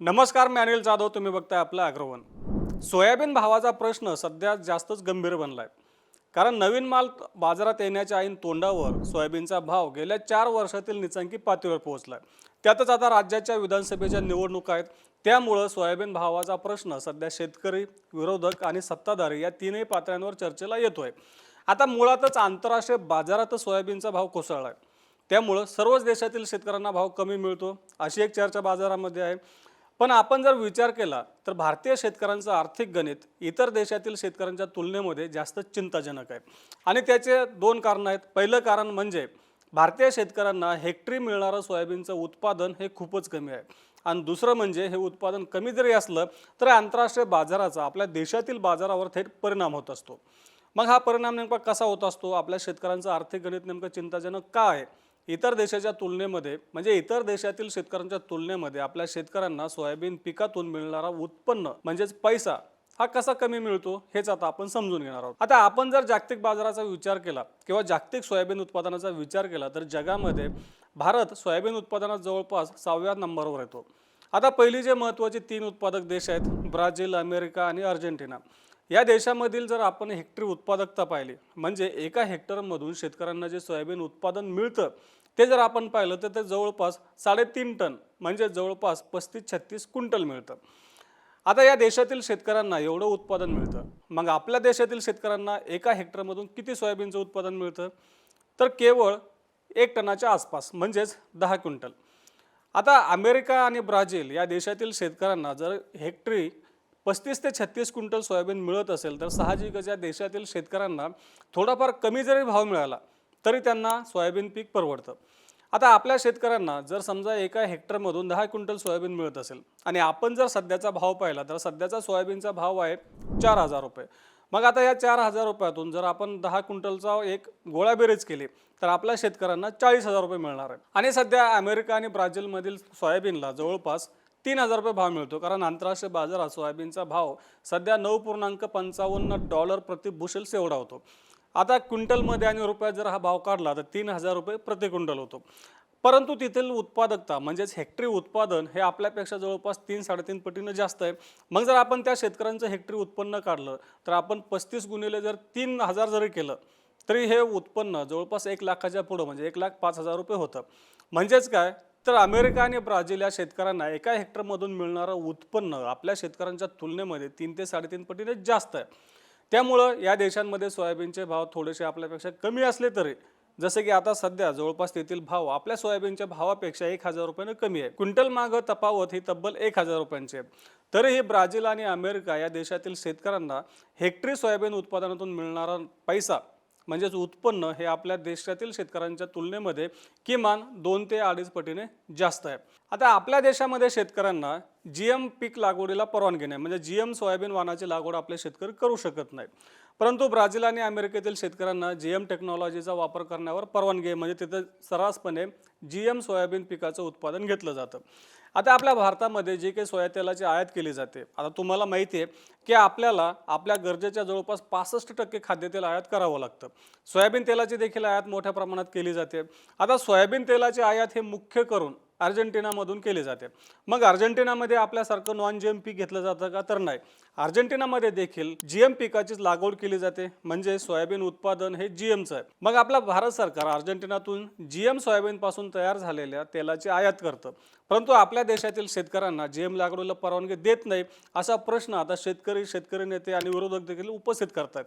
नमस्कार मी अनिल जाधव. तुम्ही बघताय आपलं अग्रवन. सोयाबीन भावाचा प्रश्न सध्या जास्तच गंभीर बनला आहे कारण नवीन माल बाजारात येण्याच्या ऐन तोंडावर सोयाबीनचा भाव गेल्या चार वर्षातील निचांकी पातळीवर पोहोचला आहे त्यातच आता राज्याच्या विधानसभेच्या निवडणुका आहेत. त्यामुळं सोयाबीन भावाचा प्रश्न सध्या शेतकरी विरोधक आणि सत्ताधारी या तीनही पातळ्यांवर चर्चेला येतोय. आता मुळातच आंतरराष्ट्रीय बाजारातच सोयाबीनचा भाव कोसळला आहे त्यामुळं सर्वच देशातील शेतकऱ्यांना भाव कमी मिळतो. अशी एक चर्चा बाजारामध्ये आहे. पण आपण जर विचार केला तर भारतीय शेतकऱ्यांचं आर्थिक गणित इतर देशातील शेतकऱ्यांच्या तुलनेमध्ये जास्त चिंताजनक आहे. आणि त्याचे दोन कारणं आहेत. पहिलं कारण म्हणजे भारतीय शेतकऱ्यांना हेक्टरी मिळणारं सोयाबीनचं उत्पादन हे खूपच कमी आहे. आणि दुसरं म्हणजे हे उत्पादन कमी जरी असलं तर आंतरराष्ट्रीय बाजाराचा आपल्या देशातील बाजारावर थेट परिणाम होत असतो. मग हा परिणाम नेमका कसा होत असतो? आपल्या शेतकऱ्यांचं आर्थिक गणित नेमकं चिंताजनक का आहे? इतर देशाच्या तुलनेमध्ये म्हणजे इतर देशातील शेतकऱ्यांच्या तुलनेमध्ये आपल्या शेतकऱ्यांना सोयाबीन पिकातून मिळणारा उत्पन्न म्हणजेच पैसा हा कसा कमी मिळतो हेच आता आपण समजून घेणार आहोत. आता आपण जर जागतिक बाजाराचा विचार केला किंवा जागतिक सोयाबीन उत्पादनाचा विचार केला तर जगामध्ये भारत सोयाबीन उत्पादनात जवळपास सहाव्या नंबरवर येतो. आता पहिली जे महत्त्वाचे तीन उत्पादक देश आहेत ब्राझील अमेरिका आणि अर्जेंटिना. या देशामधील जर आपण हेक्टरी उत्पादकता पाहिली म्हणजे एका हेक्टरमधून शेतकऱ्यांना जे सोयाबीन उत्पादन मिळतं ते जर आपण पाहिलं तर ते जवळपास साडेतीन टन म्हणजे जवळपास पस्तीस छत्तीस क्विंटल मिळतं. आता या देशातील शेतकऱ्यांना एवढं उत्पादन मिळतं. मग आपल्या देशातील शेतकऱ्यांना एका हेक्टरमधून किती सोयाबीनचं उत्पादन मिळतं? तर केवळ एक टनाच्या आसपास म्हणजेच दहा क्विंटल. आता अमेरिका आणि ब्राझील या देशातील शेतकऱ्यांना जर हेक्टरी पस्तीस ते छत्तीस क्विंटल सोयाबीन मिळत असेल तर साहजिकच या देशातील शेतकऱ्यांना थोडाफार कमी जरी भाव मिळाला तरी त्यांना सोयाबीन पीक परवडतं. आता आपल्या शेतकऱ्यांना जर समजा एका हेक्टरमधून दहा क्विंटल सोयाबीन मिळत असेल आणि आपण जर सध्याचा भाव पाहिला तर सध्याचा सोयाबीनचा भाव आहे चार हजार रुपये. मग आता या चार हजार रुपयातून जर आपण दहा क्विंटलचा एक गोळा बेरीज केली तर आपल्या शेतकऱ्यांना चाळीस हजार रुपये मिळणार आहे. आणि सध्या अमेरिका आणि ब्राझीलमधील सोयाबीनला जवळपास तीन हजार रुपये भाव मिळतो कारण आंतरराष्ट्रीय बाजारात सोयाबीनचा भाव सध्या नऊ पूर्णांक पंचावन्न डॉलर प्रति बुशेल्स एवढा होतो. आता क्विंटलमध्ये आणि रुपयात जर हा भाव काढला तर तीन हजार रुपये प्रति क्विंटल होतो. परंतु तेथील उत्पादकता म्हणजेच हेक्टरी उत्पादन हे आपल्यापेक्षा जवळपास तीन साडेतीन पटीनं जास्त आहे. मग जर आपण त्या शेतकऱ्यांचं हेक्टरी उत्पन्न काढलं तर आपण पस्तीस गुणिले जर तीन हजार जरी केलं तरी हे उत्पन्न जवळपास एक लाखाच्या पुढं म्हणजे एक लाख पाच हजार रुपये होतं. म्हणजेच काय? तर अमेरिका आणि ब्राझील या शेतकऱ्यांना एका हेक्टरमधून मिळणारं उत्पन्न आपल्या शेतकऱ्यांच्या तुलनेमध्ये तीन ते साडेतीन पटीने जास्त आहे. त्यामुळं या देशांमध्ये सोयाबीनचे भाव थोडेसे आपल्यापेक्षा कमी असले तरी जसे की आता सध्या जवळपास तेथील भाव आपल्या सोयाबीनच्या भावापेक्षा एक हजार रुपयानं कमी आहे. क्विंटल मागं तफावत ही तब्बल एक हजार रुपयांची आहे. तरीही ब्राझील आणि अमेरिका या देशातील शेतकऱ्यांना हेक्टरी सोयाबीन उत्पादनातून मिळणारा पैसा म्हणजेच उत्पन्न हे आपल्या देशातील शेतकऱ्यांच्या तुलनेमध्ये किमान दोन ते अडीच पटीने जास्त आहे. आता आपल्या देशामध्ये शेतकऱ्यांना जी एम पीक लागवडीला परवानगी नाही. म्हणजे जी एम सोयाबीन वाणाची लागवड आपले शेतकरी करू शकत नाहीत. परंतु ब्राझील आणि अमेरिकेतील शेतकऱ्यांना जी एम टेक्नॉलॉजीचा वापर करण्यावर परवानगी आहे. म्हणजे तिथे सर्रासपणे जी एम सोयाबीन पिकाचं उत्पादन घेतलं जातं. आता आपल्या भारतामध्ये जे काही सोया तेलाची आयात केली जाते आता तुम्हाला माहिती आहे की आपल्याला आपल्या गरजेच्या जवळपास पासष्ट टक्के खाद्यतेल आयात करावं लागतं. सोयाबीन तेलाची देखील आयात मोठ्या प्रमाणात केली जाते. आता सोयाबीन तेलाची आयात हे मुख्य करून अर्जेंटिनामधून केली जाते. मग अर्जेंटिनामध्ये आपल्यासारखं नॉन जी एम पीक घेतलं जातं का? तर नाही. अर्जेंटिनामध्ये देखील जी एम पिकाचीच लागवड केली जाते. म्हणजे सोयाबीन उत्पादन हे जी एमचं आहे. मग आपला भारत सरकार अर्जेंटिनातून जी एम सोयाबीनपासून तयार झालेल्या तेलाची आयात करतं. परंतु आपल्या देशातील शेतकऱ्यांना जी एम लागवडीला परवानगी देत नाही असा प्रश्न आता शेतकरी शेतकरी नेते आणि विरोधक देखील उपस्थित करतात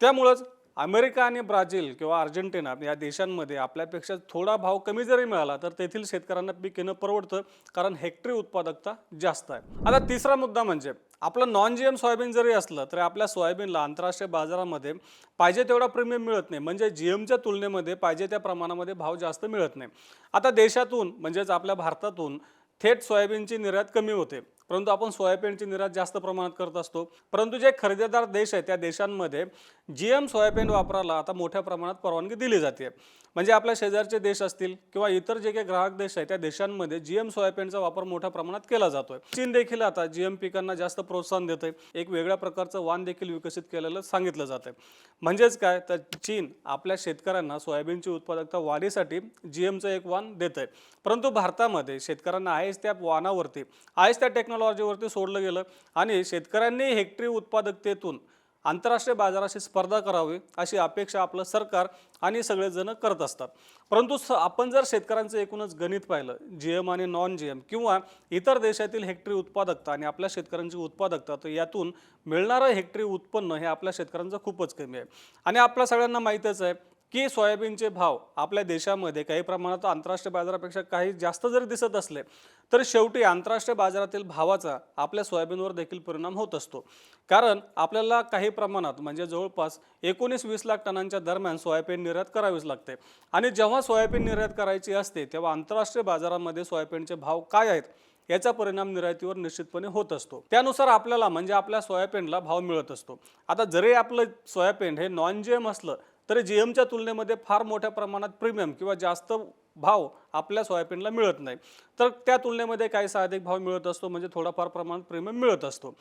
त्यामुळंच अमेरिका आणि ब्राझील किंवा अर्जेंटिना या देशांमध्ये आपल्यापेक्षा थोडा भाव कमी जरी मिळाला तर तेथील शेतकऱ्यांना पीक येणं परवडतं कारण हेक्टरी उत्पादकता जास्त आहे. आता तिसरा मुद्दा म्हणजे आपलं नॉन जी एम सोयाबीन जरी असलं तरी आपल्या सोयाबीनला आंतरराष्ट्रीय बाजारामध्ये पाहिजे तेवढा प्रीमियम मिळत नाही. म्हणजे जी एमच्या तुलनेमध्ये पाहिजे त्या प्रमाणामध्ये भाव जास्त मिळत नाही. आता देशातून म्हणजेच आपल्या भारतातून थेट सोयाबीनची निर्यात कमी होते. परंतु आपण सोयाबीनची निर्यात जास्त प्रमाणात करत असतो. परंतु जे खरेदीदार देश आहे त्या देशांमध्ये जी एम सोयाबीन वापराला आता मोठ्या प्रमाणात परवानगी दिली जाते. म्हणजे आपल्या शेजारचे देश असतील किंवा इतर जे काही ग्राहक देश आहे त्या देशांमध्ये जी एम सोयाबीनचा वापर मोठ्या प्रमाणात केला जातोय. चीन देखील आता जी एम पिकांना जास्त प्रोत्साहन देते एक वेगळ्या प्रकारचं वाण देखील विकसित केलेलं सांगितलं जातं म्हणजेच काय? तर चीन आपल्या शेतकऱ्यांना सोयाबीनची उत्पादकता वाढीसाठी जी एमचं एक वाण देत आहे परंतु भारतामध्ये शेतकऱ्यांना आहेच त्या वाणावरती. आहेच त्या टेक्नॉलॉजीवरती सोडलं गेलं आणि शेतकऱ्यांनी हेक्टरी उत्पादकतेतून आंतरराष्ट्रीय बाजाराशी स्पर्धा करावी अशी अपेक्षा आपलं सरकार आणि सगळेजण करत असतात. परंतु स आपण जर शेतकऱ्यांचं एकूणच गणित पाहिलं जी एम आणि नॉन जी एम किंवा इतर देशातील हेक्टरी उत्पादकता आणि आपल्या शेतकऱ्यांची उत्पादकता तर यातून मिळणारं हेक्टरी उत्पन्न हे आपल्या शेतकऱ्यांचं खूपच कमी आहे. आणि आपल्या सगळ्यांना माहीतच आहे की सोयाबीनचे भाव आपल्या देशामध्ये काही प्रमाणात आंतरराष्ट्रीय बाजारापेक्षा काही जास्त जरी दिसत असले तर शेवटी आंतरराष्ट्रीय बाजारातील भावाचा आपल्या सोयाबीनवर देखील परिणाम होत असतो. कारण आपल्याला काही प्रमाणात म्हणजे जवळपास एकोणीस वीस लाख टनांच्या दरम्यान सोयाबीन निर्यात करावीच लागते. आणि जेव्हा सोयाबीन निर्यात करायची असते तेव्हा आंतरराष्ट्रीय बाजारामध्ये सोयाबीनचे भाव काय आहेत याचा परिणाम निर्यातीवर निश्चितपणे होत असतो. त्यानुसार आपल्याला म्हणजे आपल्या सोयाबीनला भाव मिळत असतो. आता जरी आपलं सोयाबीन हे नॉन जी एम असलं तरी जी एमच्या तुलनेमध्ये फार मोठ्या प्रमाणात प्रीमियम किंवा जास्त भाव आपल्या सोयाबीनला मिळत नाही. तर त्या तुलनेमध्ये काहीसा अधिक भाव मिळत असतो म्हणजे थोडाफार प्रमाणात प्रीमियम मिळत असतो.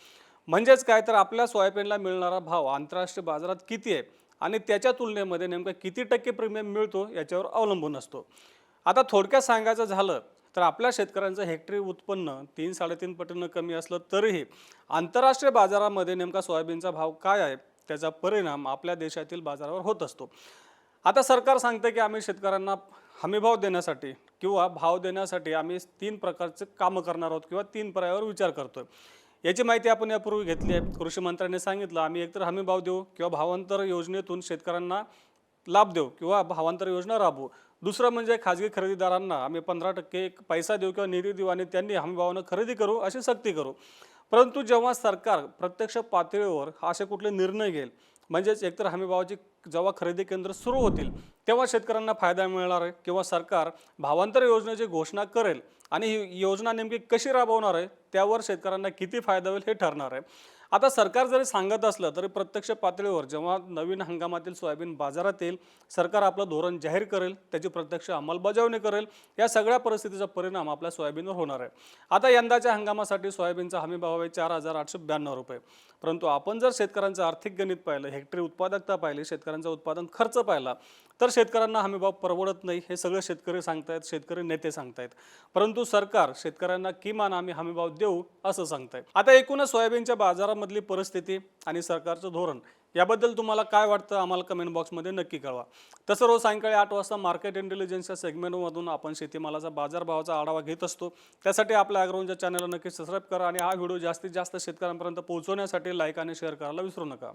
म्हणजेच काय तर आपल्या सोयाबीनला मिळणारा भाव आंतरराष्ट्रीय बाजारात किती आहे आणि त्याच्या तुलनेमध्ये नेमका किती टक्के प्रीमियम मिळतो याच्यावर अवलंबून असतो. आता थोडक्यात सांगायचं झालं तर आपल्या शेतकऱ्यांचं हेक्टरी उत्पन्न तीन साडेतीन पटीनं कमी असलं तरीही आंतरराष्ट्रीय बाजारामध्ये नेमका सोयाबीनचा भाव काय आहे त्याचा परिणाम आपल्या देशातील बाजारावर होत असतो. आता सरकार सांगतं की आम्ही शेतकऱ्यांना हमीभाव देण्यासाठी किंवा भाव देण्यासाठी आम्ही तीन प्रकारचे कामं करणार आहोत किंवा तीन पर्यायावर विचार करतोय. याची माहिती आपण यापूर्वी घेतली आहे. कृषी मंत्र्यांनी सांगितलं आम्ही एकतर हमी भाव देऊ किंवा भावांतर योजनेतून शेतकऱ्यांना लाभ देऊ किंवा भावांतर योजना राबवू. दुसरं म्हणजे खाजगी खरेदीदारांना आम्ही पंधरा टक्के एक पैसा देऊ किंवा निधी देऊ आणि त्यांनी हमीभावानं खरेदी करू अशी सक्ती करू. परंतु जेव्हा सरकार प्रत्यक्ष पातळीवर असे कुठले निर्णय घेईल म्हणजेच एकतर हमीभावाची जेव्हा खरेदी केंद्र सुरू होतील तेव्हा शेतकऱ्यांना फायदा मिळणार आहे किंवा सरकार भावांतर योजनेची घोषणा करेल आणि ही योजना नेमकी कशी राबवणार आहे त्यावर शेतकऱ्यांना किती फायदा होईल हे ठरणार आहे. आता सरकार जरी सांगत असलं तरी प्रत्यक्ष पातळीवर जेव्हा नवीन हंगामातील सोयाबीन बाजारात येईल सरकार आपलं धोरण जाहीर करेल त्याची प्रत्यक्ष अंमलबजावणी करेल या सगळ्या परिस्थितीचा परिणाम आपल्या सोयाबीनवर होणार आहे. आता यंदाच्या हंगामासाठी सोयाबीनचा हमी भाव आहे चार हजार आठशे ब्याण्णव रुपये. परंतु आपण जर शेतकऱ्यांचं आर्थिक गणित पाहिलं हेक्टरी उत्पादकता पाहिली शेतकऱ्यांचा उत्पादन खर्च पाहिला तर शेतकऱ्यांना हमीभाव परवडत नाही हे सगळे शेतकरी सांगतायत शेतकरी नेते सांगतायत. परंतु सरकार शेतकऱ्यांना किमान आम्ही हमीभाव देऊ असं सांगतायत. आता एकूणच सोयाबीनच्या बाजारामधली परिस्थिती आणि सरकारचं धोरण याबद्दल तुम्हाला काय वाटतं आम्हाला कमेंट बॉक्समध्ये नक्की कळवा. तसं रोज सायंकाळी आठ वाजता मार्केट इंटेलिजन्सच्या सेगमेंटमधून आपण शेतीमालाचा बाजारभावाचा आढावा घेत असतो. त्यासाठी आपल्या ॲग्रोनच्या चॅनलला नक्की सबस्क्राईब करा आणि हा व्हिडिओ जास्तीत जास्त शेतकऱ्यांपर्यंत पोहोचवण्यासाठी लाईक आणि शेअर करायला विसरू नका.